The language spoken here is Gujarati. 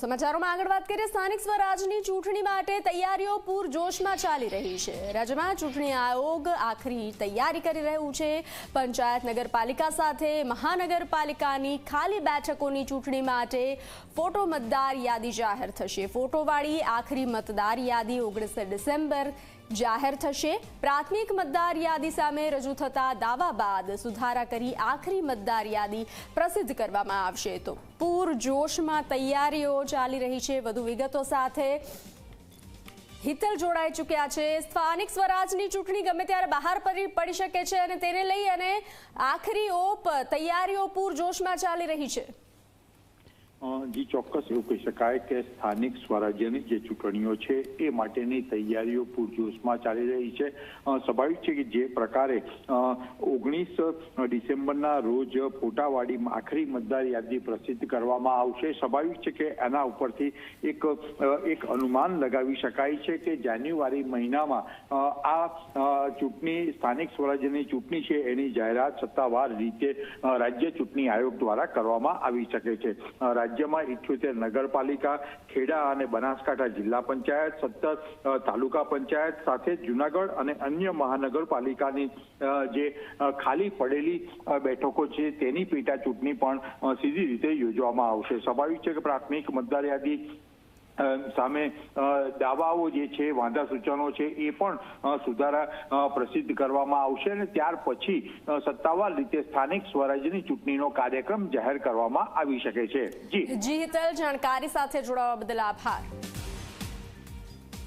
સમાચારોમાં આગળ વાત કરીએ, સ્થાનિક સ્વરાજની ચૂંટણી માટે તૈયારીઓ પૂરજોશમાં ચાલી રહી છે. રાજ્યમાં ચૂંટણી આયોગ આખરી તૈયારી કરી રહ્યું છે. પંચાયત નગરપાલિકા સાથે મહાનગરપાલિકાની ખાલી બેઠકોની ચૂંટણી માટે ફોટો મતદાર યાદી જાહેર થશે. ફોટોવાળી આખરી મતદાર યાદી ઓગણીસ ડિસેમ્બર જાહેર થશે. પ્રાથમિક મતદાર યાદી સામે રજૂ થતા દાવા બાદ સુધારા કરી આખરી મતદાર યાદી પ્રસિદ્ધ કરવામાં આવશે. તો પૂરજોશમાં તૈયારીઓ ચાલી રહી છે વધુ વિગતો સાથે. હિતલ જોડાઈ ચૂક્યા છે. સ્થાનિક સ્વરાજની ચૂંટણી ગમે ત્યારે બહાર પડી શકે છે અને તેને લઈ અને આખરી ઓપ તૈયારીઓ પૂરજોશમાં ચાલી રહી છે. જી ચોક્કસ એવું કહી શકાય કે સ્થાનિક સ્વરાજ્યની જે ચૂંટણીઓ છે એ માટેની તૈયારીઓ પૂરજોશમાં ચાલી રહી છે. સ્વાભાવિક છે કે જે પ્રકારે ઓગણીસ ડિસેમ્બરના રોજ ફોટાવાડીમાં આખરી મતદાર યાદી પ્રસિદ્ધ કરવામાં આવશે. સ્વાભાવિક છે કે એના ઉપરથી એક એક અનુમાન લગાવી શકાય છે કે જાન્યુઆરી મહિનામાં આ ચૂંટણી સ્થાનિક સ્વરાજ્યની ચૂંટણી છે એની જાહેરાત સત્તાવાર રીતે રાજ્ય ચૂંટણી આયોગ દ્વારા કરવામાં આવી શકે છે. અ, રાજ્યમાં ઇઠ્યોતેર નગરપાલિકા, ખેડા અને બનાસકાંઠા જિલ્લા પંચાયત સત્તર તાલુકા પંચાયત સાથે જુનાગઢ અને અન્ય મહાનગરપાલિકાની જે ખાલી પડેલી બેઠકો છે તેની પેટા ચૂંટણી પણ સીધી રીતે યોજવામાં આવશે. સ્વાભાવિક છે કે પ્રાથમિક મતદાર યાદી સામે દાવાઓ જે છે, વાંધા સૂચનો છે, એ પણ સુધારા પ્રસિદ્ધ કરવામાં આવશે અને ત્યાર પછી સત્તાવાર રીતે સ્થાનિક સ્વરાજ્યની ચૂંટણીનો કાર્યક્રમ જાહેર કરવામાં આવી શકે છે. જી. જી હિતલ, જાણકારી સાથે જોડાવા બદલ આભાર.